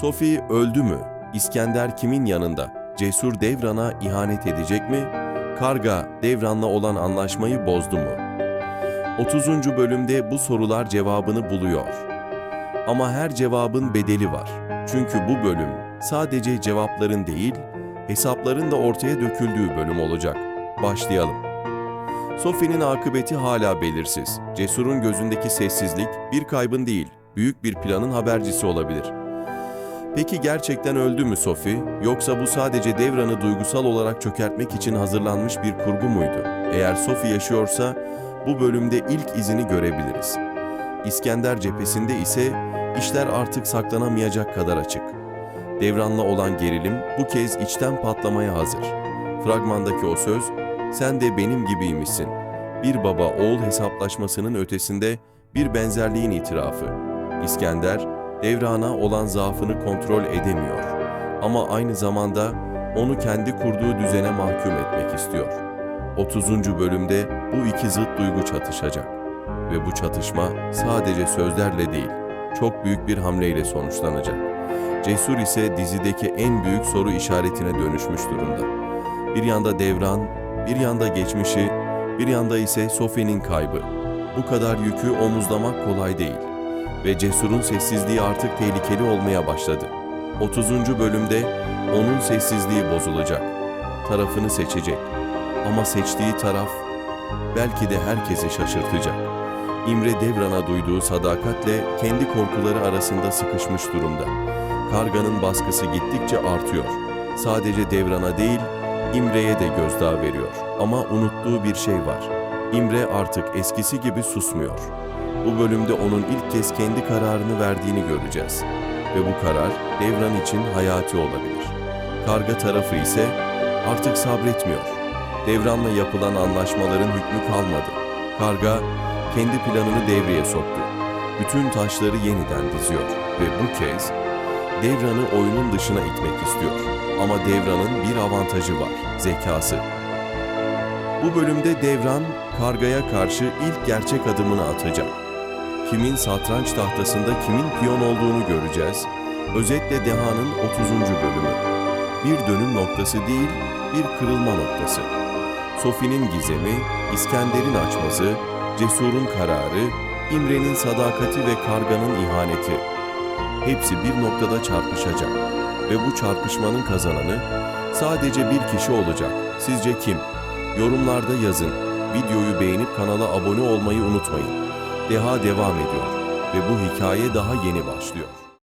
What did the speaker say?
Sophie öldü mü? İskender kimin yanında? Cesur Devran'a ihanet edecek mi? Karga Devran'la olan anlaşmayı bozdu mu? 30. bölümde bu sorular cevabını buluyor. Ama her cevabın bedeli var. Çünkü bu bölüm sadece cevapların değil, hesapların da ortaya döküldüğü bölüm olacak. Başlayalım. Sophie'nin akıbeti hala belirsiz. Cesur'un gözündeki sessizlik bir kaybın değil, büyük bir planın habercisi olabilir. Peki gerçekten öldü mü Sophie? Yoksa bu sadece Devran'ı duygusal olarak çökertmek için hazırlanmış bir kurgu muydu? Eğer Sophie yaşıyorsa bu bölümde ilk izini görebiliriz. İskender cephesinde ise işler artık saklanamayacak kadar açık. Devran'la olan gerilim bu kez içten patlamaya hazır. Fragmandaki o söz, sen de benim gibiymişsin. Bir baba oğul hesaplaşmasının ötesinde bir benzerliğin itirafı. İskender, Devran'a olan zaafını kontrol edemiyor. Ama aynı zamanda onu kendi kurduğu düzene mahkum etmek istiyor. 30. bölümde bu iki zıt duygu çatışacak. Ve bu çatışma sadece sözlerle değil, çok büyük bir hamleyle sonuçlanacak. Cesur ise dizideki en büyük soru işaretine dönüşmüş durumda. Bir yanda Devran, bir yanda geçmişi, bir yanda ise Sophie'nin kaybı. Bu kadar yükü omuzlamak kolay değil ve Cesur'un sessizliği artık tehlikeli olmaya başladı. 30. bölümde onun sessizliği bozulacak. Tarafını seçecek. Ama seçtiği taraf belki de herkesi şaşırtacak. İmre Devran'a duyduğu sadakatle kendi korkuları arasında sıkışmış durumda. Karganın baskısı gittikçe artıyor. Sadece Devran'a değil, İmre'ye de gözdağı veriyor. Ama unuttuğu bir şey var. İmre artık eskisi gibi susmuyor. Bu bölümde onun ilk kez kendi kararını verdiğini göreceğiz. Ve bu karar Devran için hayati olabilir. Karga tarafı ise artık sabretmiyor. Devran'la yapılan anlaşmaların hükmü kalmadı. Karga kendi planını devreye soktu. Bütün taşları yeniden diziyor ve bu kez Devran'ı oyunun dışına itmek istiyor. Ama Devran'ın bir avantajı var, zekası. Bu bölümde Devran, Karga'ya karşı ilk gerçek adımını atacak. Kimin satranç tahtasında kimin piyon olduğunu göreceğiz. Özetle Deha'nın 30. bölümü. Bir dönüm noktası değil, bir kırılma noktası. Sophie'nin gizemi, İskender'in açması, Cesur'un kararı, İmre'nin sadakati ve Karga'nın ihaneti. Hepsi bir noktada çarpışacak. Ve bu çarpışmanın kazananı sadece bir kişi olacak. Sizce kim? Yorumlarda yazın. Videoyu beğenip kanala abone olmayı unutmayın. Deha devam ediyor ve bu hikaye daha yeni başlıyor.